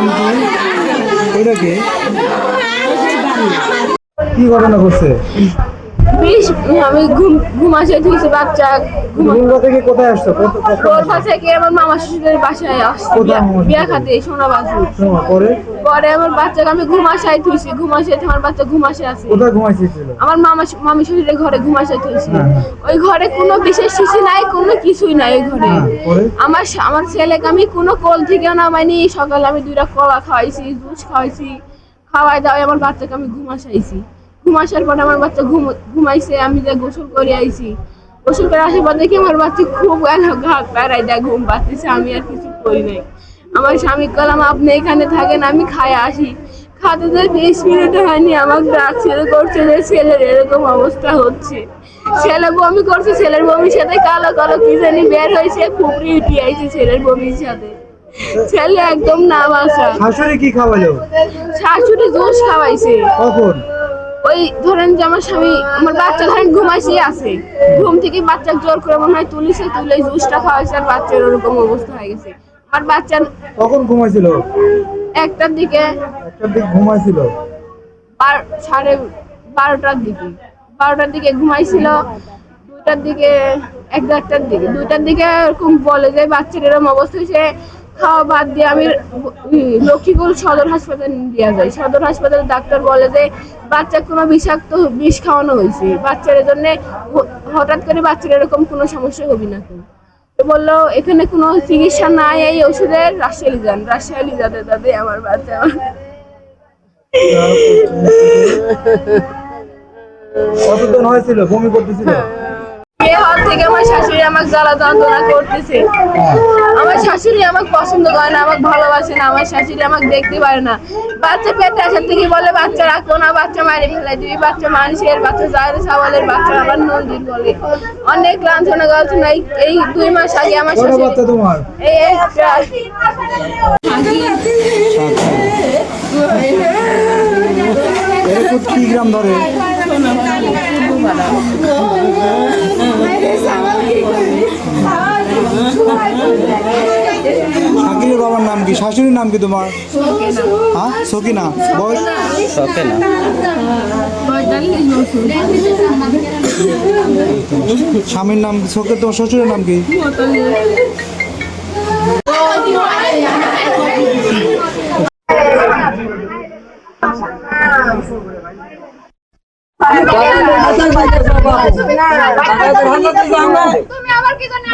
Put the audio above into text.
নাম কি কি কি ঘটনা ঘটছে? বিশ আমি ঘুম ঘুমাসে দিয়েছি বাচ্চা ঘুমা থেকে কোথায় আসছো? পাশে গিয়ে আমার মামা শ্বশুরের বাসায় আসছি বিয়া খাতে সোনা বাজু পরে? পরে আমার বাচ্চাকে আমি ঘুমাশায় থুইছি ঘুমাশে আমার বাচ্চা ঘুমাশে আছে। কোথায় ঘুমাইছিল আমার মামা মামি শ্বশুরের ঘরে ঘুমাশায় থুইছি হ্যাঁ। ওই ঘরে কোনো বিশেষ শিশু নাই কোনো কিছুই নাই ওই ঘরে। হ্যাঁ, আমার আমার ছেলেকে আমি কোনো কোল থেকেও নামাইনি সকালে আমি দুইটা কলা খাওয়াইছি জুস খাওয়াইছি খাওয়াই দাওয়াই আমার বাচ্চাকে আমি ঘুমাসার পরে আমার বাচ্চা ঘুম ঘুমাইছে আমি যে গোসল করে আইছি। গোসল করে আসার পর দেখি আমার বাচ্চা খুব গেল ঘা প্যারাই দেয় ঘুম পাচ্ছিছে আমি আর কিছু করি নাই। আমার স্বামী কলাম আপনি এখানে থাকেন আমি খাই আসি। খাতে যে বিশ মিনিট হয়নি আমার ডাক ছেলে করছে যে ছেলের এরকম অবস্থা হচ্ছে। ছেলে বমি করছে ছেলের বমির সাথে কালো কালো কি জানি বের হয়েছে খুবই উঠি আইছে ছেলের বমির সাথে। ছেলে একদম না বাসা শাশুড়ি কি খাওয়ালো? শাশুড়ি জুস খাওয়াইছে। কখন? ওই ধরেন যে আমার স্বামী আমার বাচ্চা ধরেন ঘুমাইছে আছে। ঘুম থেকে বাচ্চা জোর করে মনে হয় তুলিছে তুলে জুসটা খাওয়াইছে আর বাচ্চার ওরকম অবস্থা হয়ে গেছে। আর বাচ্চার কখন ঘুমাইছিল? একটার দিকে একটার দিক ঘুমাইছিল? সাড়ে বারোটার দিকে। বারোটার দিকে ঘুমাইছিল দুইটার দিকে এগারোটার দিকে। দুইটার দিকে এরকম বলে যে বাচ্চার এরকম অবস্থা হয়েছে খাওয়া বাদ দিয়ে আমি লক্ষ্মীপুর সদর হাসপাতাল দেওয়া যায় সদর হাসপাতালে ডাক্তার বলে যে বাচ্চা কোনো বিষাক্ত বিষ খাওয়ানো হয়েছে। বাচ্চার জন্য হঠাৎ করে বাচ্চার এরকম কোনো সমস্যা হবে না তো। বলল এখানে কোনো চিকিৎসা নাই এই ওষুধের রাজশাহী যান রাজশাহী যাতে তাতে আমার বাচ্চা কতদিন হয়েছিল বমি করতেছিল? বিয়ে হওয়ার থেকে আমার শাশুড়ি আমাকে জ্বালা যন্ত্রণা করতেছে। আমার শাশুড়ি আমাকে পছন্দ করে না আমাকে ভালোবাসে না আমার শাশুড়ি আমাকে দেখতে পারে না। বাচ্চা পেটে আসার থেকে বলে বাচ্চা রাখো না বাচ্চা মারি ফেলে দিবি বাচ্চা মানুষের বাচ্চা জাহের সাওয়ালের বাচ্চা আবার নদীর বলে। অনেক লাঞ্ছনা গল্পনা এই- এই দুই মাস আগে আমার শাশুড়ি এই একটা কি গ্রাম ধরে? বাবার নাম কি? শাশুড়ির নাম কি তোমার? হ্যাঁ? সকিনা। বয়স? শখে না স্বামীর নাম কি? সকে তোমার শ্বশুরের নাম কি? তুমি আবার কি জন্য